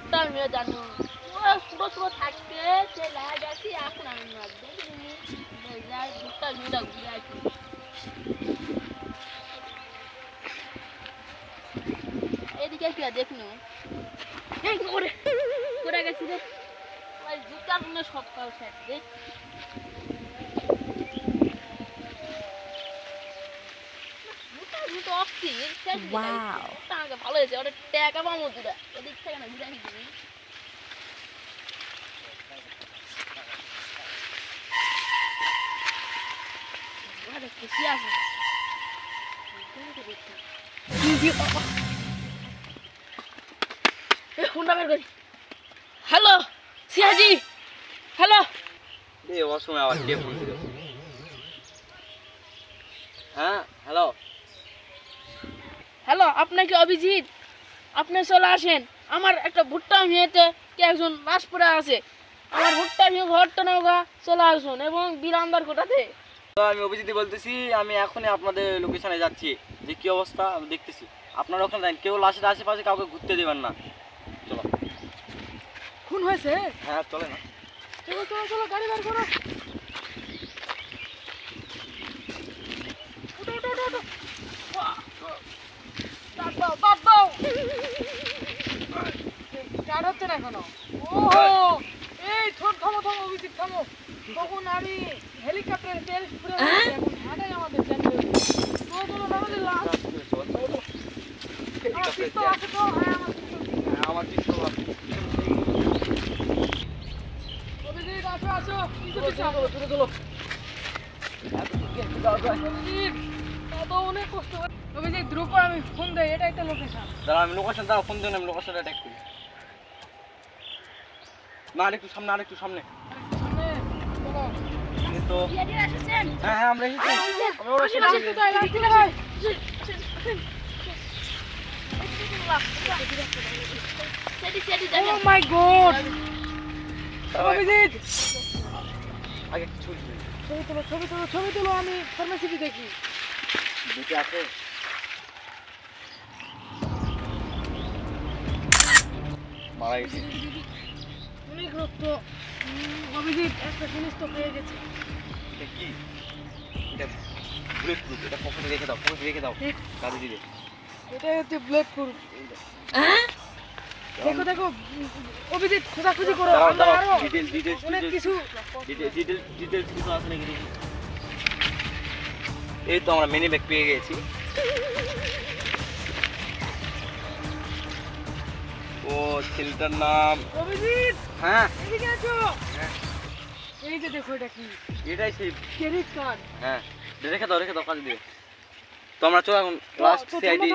ভুট্টা মেয়ে জানো ছোটো ছোটো থাকতে সে লাগা গেছি এখন আমি দেখিনি। ঘুরে আসি। এদিকে কি দেখনু? করে গেছি রে। জুতার সব কাউ দেখ। জুতা জুতো অস্থির Wow. টাকা ভালো হয়েছে ওটা টাকা পাবো দুটা। এদিক থেকে না ঘুরে আসি খুশি আছে? ফোনটা বের করি। হ্যালো সিয়াজি হ্যালো। এই অসময় আবার কে ফোন হ্যাঁ হ্যালো। হ্যালো আপনাকে অভিজিৎ? আপনি চলে আসেন। আমার একটা ভুট্টা মেয়েতে কে একজন বাস পড়ে আছে। আমার ভুট্টা মেয়ে ঘর তো নৌকা চলে আসুন এবং বিরান্দার কোটাতে। তো আমি অভিজিৎ বলতেছি আমি এখনই আপনাদের লোকেশনে যাচ্ছি। যে কি অবস্থা আমি দেখতেছি। আপনারা ওখানে যান কেউ লাশের আশেপাশে কাউকে ঘুরতে দেবেন না। চলো। খুন হয়েছে? হ্যাঁ চলে না। চলো চলো চলো গাড়ি বার করো। দাও, বাদ দাও। স্টার্ট হচ্ছে না এখনও? ওহো এই থম থামো থামো অভিজিৎ থামো। তখন আমি হেলিকপ্টারে তেল ঘুরে আমাদের চ্যানেল চলো চলো নামলে লাশ আমার পিস্তল আছে তো হ্যাঁ আমার পিস্তল আমার পিস্তল আছে। অভিজিৎ আসো আসো পিছু পিছু আসো চলো চলো অভিজিৎ এত অনেক কষ্ট করে- অভিজিৎ আমি ফোন দেয় এটা একটা লোকেশন দাঁড়া আমি লোকেশন দাঁড়া ফোন দিন আমি লোকেশনটা অ্যাটাক করি না আরেকটু সামনে। আরেকটু সামনে তো। হ্যাঁ হ্যাঁ আমরা এসেছি। ওরা এসেছি। Oh! অভিজিৎ আগে ছবি তুলি। ছবি তুলো ছবি তুলো ছবি তুলো আমি ফার্মেসিতে দেখি। বেঁচে আছে। মারা গেছে অনেক রক্ত। অভিজিৎ একটা জিনিস তো পেয়ে গেছে। এটা কি? এটা বুলেট প্রুফ এটা পকেটে রেখে দাও পকেটে রেখে দাও। কাজে দিবে। এটাই হচ্ছে ব্লেড প্রুফ দেখো দেখো অভিজিৎ খোঁজাখুঁজি করো। আমরা আরও ডিটেল ডিটেল অনেক কিছু ডিটেল ডিটেলস কিছু আছে নাকি এই তো আমরা মিনি ব্যাগ পেয়ে গেছি। ও ছেলেটার নাম অভিজিৎ! হ্যাঁ। এদিকে আছো? হ্যাঁ। এই যে দেখো এটা কি? এটাই সেই। Credit card. হ্যাঁ রেখে দাও রেখে দাও কাজে দিবে তো আমরা চলো এখন লাস্ট সিআইডি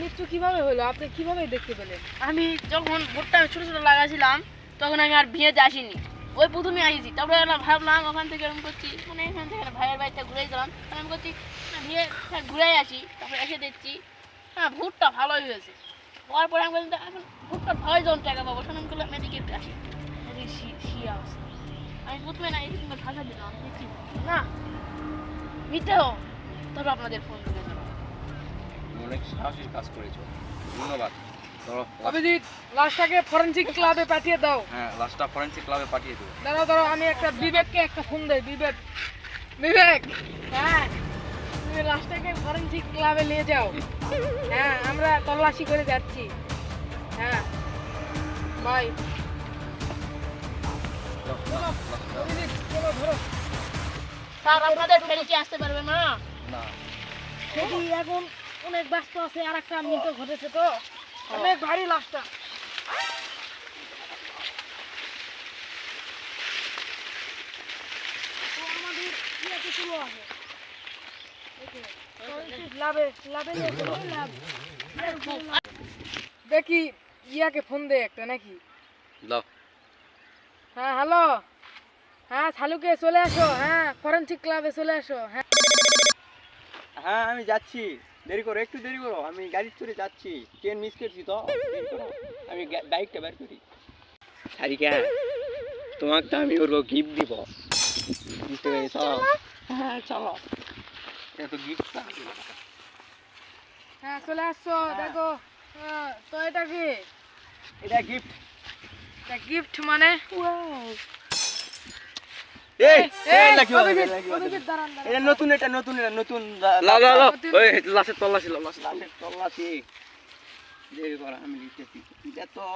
মৃত্যু কীভাবে হলো? আপনি কীভাবে দেখতে পেলেন? আমি যখন ভুট্টা ছোট ছোট লাগাছিলাম তখন আমি আর বিয়েতে আসিনি। ওই প্রথমে আসি তারপরে এলাম ভাবলাম ওখান থেকে এরকম করছি মানে এখান থেকে ভাইয়ের বাড়িতে ঘুরে গেলাম। আমি করছি বিয়ে হ্যাঁ, ঘুরে আসি তারপরে এসে দেখছি হ্যাঁ ভুট্টা ভালোই হয়েছে। হওয়ার পরে আমি বললাম এখন ভুট্টা ভালোই যখন টাকা পাবো আমি করলাম এদিকে একটু আসি এদিকে শি- শিয়া অবস্থা আমি প্রথমে না এদিকে ভাষা দিলাম না তবে আপনাদের ফোন দেবো অনেক কাজ করেছ। ধন্যবাদ। ধরো অভিজিৎ লাশটাকে ফরেনসিক ক্লাবে পাঠিয়ে দাও। হ্যাঁ ফরেন্সিক ক্লাবে পাঠিয়ে দেবো দাঁড়াও দাঁড়াও আমি একটা বিবেককে একটা ফোন দেই বিবেক। বিবেক! হ্যাঁ। তুমি লাশটাকে ফরেনসিক ক্লাবে নিয়ে যাও। হ্যাঁ আমরা তল্লাশি করে যাচ্ছি। হ্যাঁ। বাই। স্যার আপনাদের ফেরিকে আসতে পারবে না? না। সেটি এখন অনেক ব্যস্ত আছে আর একটা মৃত্যু ঘটেছে তো। অনেক ভারী লাশটা। তো আমাদের লাভে লাভে নিয়ে চলো, লাভ। দেখি ইয়াকে ফোন দে একটা নাকি? হ্যাঁ হ্যালো হ্যাঁ শালুকে চলে আসো হ্যাঁ ফরেন্সিক ক্লাবে চলে আসো হ্যাঁ। হ্যাঁ আমি যাচ্ছি। দেরি করো একটু দেরি করো। আমি গাড়ি চড়ে যাচ্ছি। ট্রেন মিস করছি তো আমি বাইকটা বের করি। সারিকা তোমাকে তো আমি ওর গিফট দিব। বুঝতে পেরেছ হ্যাঁ চলো। এটা তো গিফট হ্যাঁ চলে আসছো দেখো। হ্যাঁ, তো এটা কি? এটা গিফট গিফট মানে। এটা নতুন এটা নতুন এটা নতুন। লাশের তল্লাশি লাশের লাশের তল্লাশি। আমি লিখতেছি এটা তো।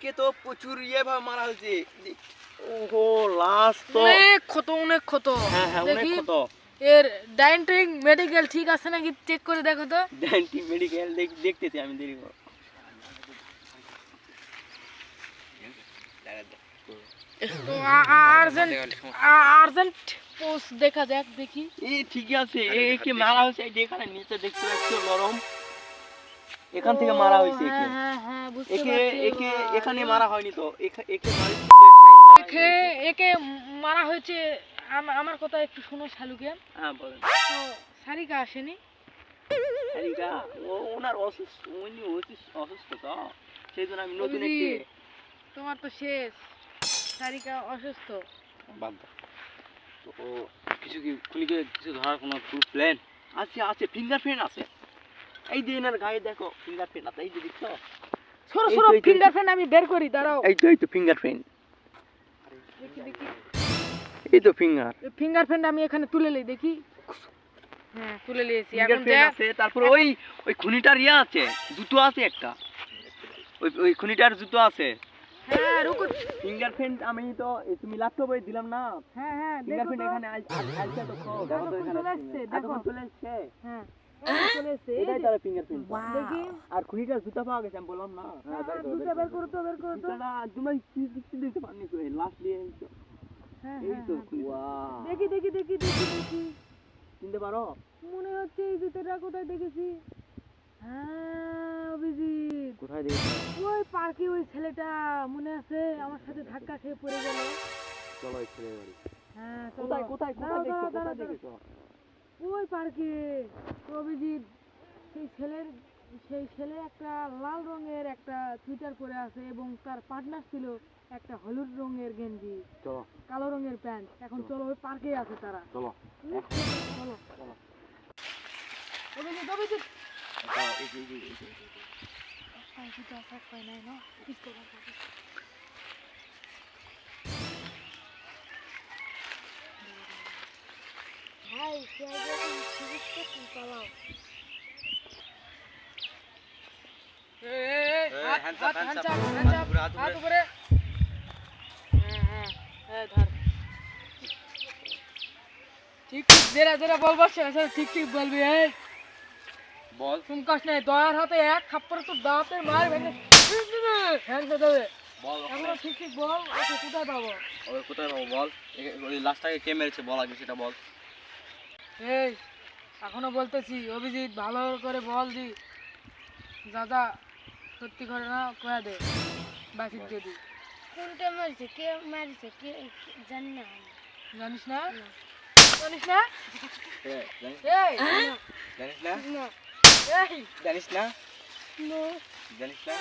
একে তো প্রচুর ইয়ে ভাবে মারা হয়েছে ওহো লাশ তো। অনেক ক্ষত অনেক ক্ষত। হ্যাঁ হ্যাঁ অনেক ক্ষত। এর ডাইন্টিং মেডিকেল ঠিক আছে নাকি? চেক করে দেখো তো। ড্যান্টি মেডিকেল দেখতেছি আমি করো। তো আর্জেন্ট আর্জেন্ট পোস্ট দেখা যাক দেখি। এই আছে। মারা হয়েছে এখানে নিচে দেখতে পাচ্ছ নরম এখান থেকে মারা হয়েছে একে। একে একে এখানে মারা হয়নি তো। একে একে একে মারা হয়েছে আমার কথা একটু শোনো শালুকে। হ্যাঁ বলেন। তো সারিকা আসেনি। সারিকা ও ওনার অসুস্থ উনি অসুস্থ অসুস্থ তো। সেই জন্য আমি নতুন একটি তোমার তো শেষ। সারিকা অসুস্থ। বাদ দাও। তো ও কিছু কি খুনিকে কিছু ধরার কোনো প্ল্যান আছে আছে ফিঙ্গারপ্রিন্ট আছে। এই যে এনার গায়ে দেখো ফিঙ্গারপ্রিন্ট আছে এই যে দেখছ? সরো সরো। ফিঙ্গারপ্রিন্ট আমি বের করি দাঁড়াও। এই তো এই তো ফিঙ্গারপ্রিন্ট দেখি দেখি। এই তো ফিঙ্গার ফিঙ্গারপ্রিন্ট আমি এখানে তুলে লই দেখি। হ্যাঁ তুলে নিয়েছি এখন ফিঙ্গারপ্রিন্ট আছে তারপর ওই ওই খুনিটার ইয়ে আছে জুতো আছে একটা। ওই ওই খুনিটার জুতো আছে। হ্যাঁ রুকো। ফিঙ্গারপ্রিন্ট আমি তো তুমি ল্যাপটপে দিলাম না। হ্যাঁ হ্যাঁ ফিঙ্গারপ্রিন্ট এখানে আলছে তো দেখো চলে আসছে, দেখো। চলে হ্যাঁ। এই চলে এসছে, এই এটাই যে। তার ফিঙ্গারপ্রিন্ট দেখি। আর খুনিটার জুতা পাওয়া গেছে আমি বললাম না বের করো তো বের করো তো। জুতাটা তুমি কি কিছু দিতে পারনি তো লাস্ট দিয়ে এনেছো। এই তো। খুনিটা। দেখি দেখি দেখি দেখি দেখি। চিনতে পারো? মনে হচ্ছে এই জুতোটা কোথায় দেখেছি। হ্যাঁ অভিজিৎ। কোথায় দেখেছ? ওই পার্কে ওই ছেলেটা মনে আছে? আমার সাথে ধাক্কা খেয়ে পড়ে গেল। চলো এই ছেলের বাড়ি। হ্যাঁ কোথায় কোথায় কোথায় দেখছ কোথায় দেখেছ? ওই পার্কে অভিজিৎ সেই ছেলের সেই ছেলে একটা লাল রঙের একটা সুইটার পরে আছে এবং তার পার্টনার ছিল একটা হলুদ রঙের গেঞ্জি চলো। কালো রঙের প্যান্ট। এখন চলো। ওই পার্কে আছে তারা। চলো। চলো অভিজিৎ অভিজিৎ চলো, এই এই যে, এই যে। জুতো আসার পায় নাই না পিস্তল আছে ভাই চালাও hands up, hands up. হাত উপরে হ্যাঁ হ্যাঁ হ্যাঁ ধর। ঠিক ঠিক যেরা যেরা বলব সেরা সেরা ঠিক ঠিক বলবি এই বল। চুমকাস নাই দয়ার হাতে এক থাপ্পড় তো দাঁতে মার ভেঙে হ্যাঁ দেবে বল এখনও ঠিক ঠিক বল ওকে কোথায় পাবো? ওকে কোথায় পাবো বল। ওই লাশটাকে কে মেরেছে বল আগে সেটা বল। এই এখনও বলতেছি অভিজিৎ ভালো করে বল দি। দাদা সত্যি করে না কয়া দে বাসির যদি কোনটা মারছে? কে মারছে? কে জানি না জানিস না? জানিস না? জানিস? এই জানিস না? এই। জানিস না? জানিস না?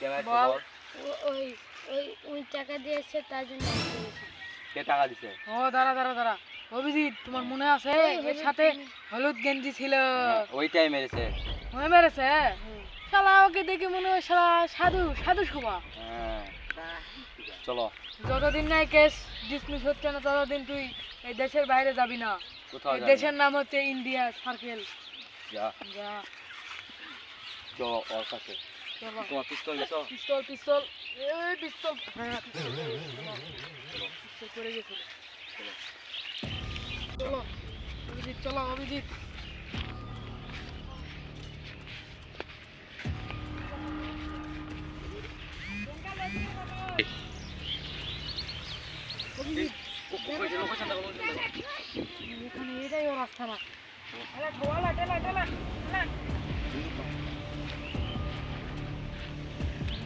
বল। বল? ওই ওই ওই টাকা দিয়েছে তার জন্য কে টাকা দিছে? ও দাঁড়া দাঁড়া দাঁড়া। অভিজিৎ তোমার মনে আছে? এর সাথে হলুদ গেঞ্জি ছিল। ওইটাই মেরেছে। মনে মেরেছে? শালা ওকে দেখে মনে হয় শালা সাধু সাধু শোভা। হ্যাঁ। চলো। যতদিন না কেস ডিসমিস হচ্ছে না ততদিন তুই এই দেশের বাইরে যাবি না। কোথাও এই যাবি দেশের নাম হচ্ছে ইন্ডিয়া সার্কেল যা। যা। চলো ওর কাছে। চলো। তোমার পিস্তল গেছো পিস্তল পিস্তল এই পিস্তল হ্যাঁ পিস্তল পিস্তল পড়ে গেছিল চলো অভিজিৎ চলো অভিজিৎ এখানে এটাই ওর রাস্তা না এলা, ঠোয়ালা, ঠেলা, ঠেলা, ঠেলা।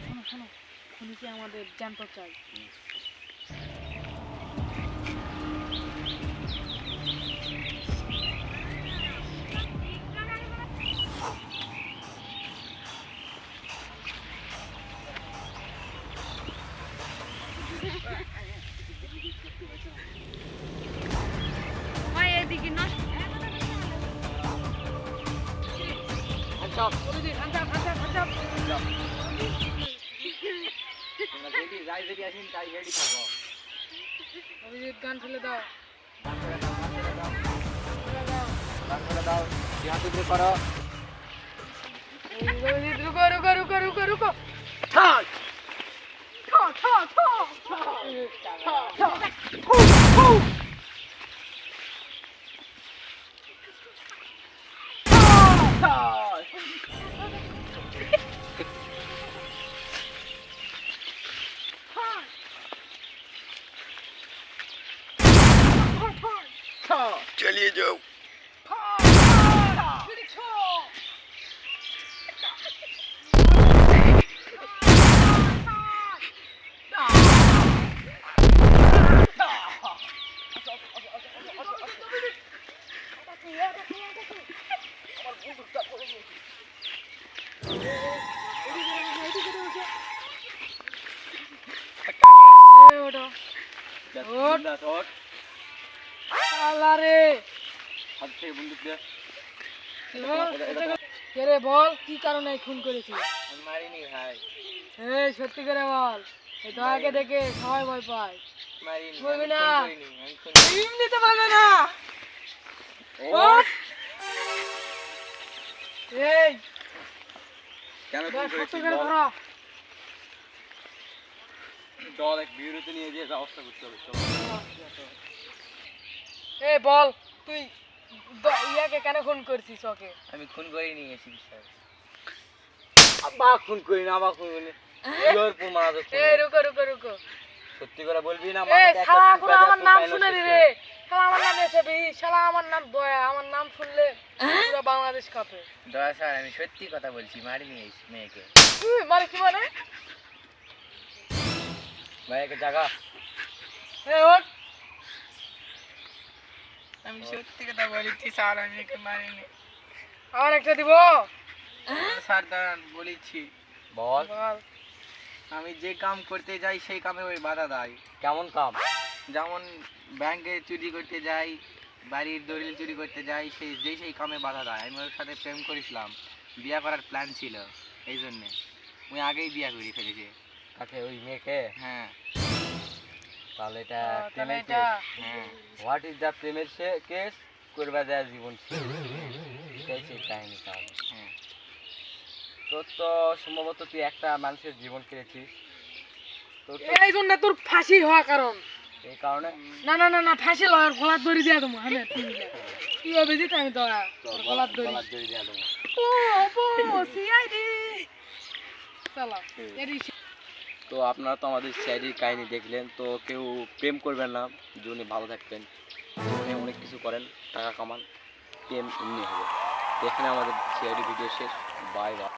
শোনো শোনো খুনিকে আমাদের জ্যান্ত চাই অভিজিৎ গান ফেলে দাও গান ফেলে দাও হাত উপরে করো রুকো রুকো রুকো রুকো রুকো থাক থা থা থা থা থা হাত বন্দুক দে কে বল? কি কারণে খুন করেছিস? আমি মারিনি ভাই এই সত্যি করে বল। এই দয়াকে দেখে সবাই ভয় পায়। মারিনি বলবি না। খুন করিনি, আমি খুন করিনি। ডিম দিতে পারবে না এই কেন খুন করেছিস ধরো। চল এক বিরতি নিয়ে যে ব্যবস্থা করতে হবে এই বল তুই। ইয়াকে কেন খুন করছিস ওকে? আমি খুন করে নিয়ে গেছি স্যার। খুন করি না আবার খুন করি। কিহর প্রমাণ আছে এই রুকো রুকো রুকো। সত্যি করে বলবি না এই শালা এখন আমার নাম শুনে রে শালা আমার নাম এসে শালা আমার নাম দয়া। আমার নাম শুনলে পুরো বাংলাদেশ কাঁপে। দয়া স্যার আমি সত্যি কথা বলছি মারিনি এই মেয়েকে। তুই মানে কি মানে? মেয়েকে জাগা। এই ওঠ। আমি সত্যি কথা বলেছি স্যার আমি একে মারিনি। আমার একটা দিব? স্যার দাঁড়ান বলেছি। বল। বল। আমি যে কাম করতে যাই সেই কামে ওই বাধা দেয়। কেমন কাম? যেমন ব্যাংকে চুরি করতে যাই বাড়ির দলিল চুরি করতে যাই সেই যেই সেই কামে বাধা দেয়। আমি ওর সাথে প্রেম করেছিলাম। বিয়ে করার প্ল্যান ছিল এই জন্যে। আমি আগেই বিয়ে করে ফেলেছি। কাকে ওই মেয়েকে? হ্যাঁ। তাহলে এটা তাহলে প্রেমের হ্যাঁ। হোয়াট ইজ দ্য প্রেমের কেস করবা দেয় জীবন এটাই সেই কাহিনী তাহলে। হ্যাঁ। তোর তো সম্ভবত তুই একটা মানুষের জীবন কেড়েছিস। এই জন্য তোর ফাঁসি হওয়া কারণ। এই কারণে? না না না না ফাঁসি লয় গলার দড়ি দিয়ে দেবো হ্যাঁ তুই হবে দিতে আমি দয়া গলার দড়ি। গলার দড়ি দিয়ে দেবো। ও বো সিআইডি। চলো এরি তো আপনারা তো আমাদের সিআইডির কাহিনি দেখলেন, তো কেউ প্রেম করবেন না জীবনে ভালো থাকবেন। জীবনে অনেক কিছু করেন, টাকা কামান, প্রেম এমনি হবে। এখানে আমাদের সিআইডি ভিডিও শেষ। Bye bye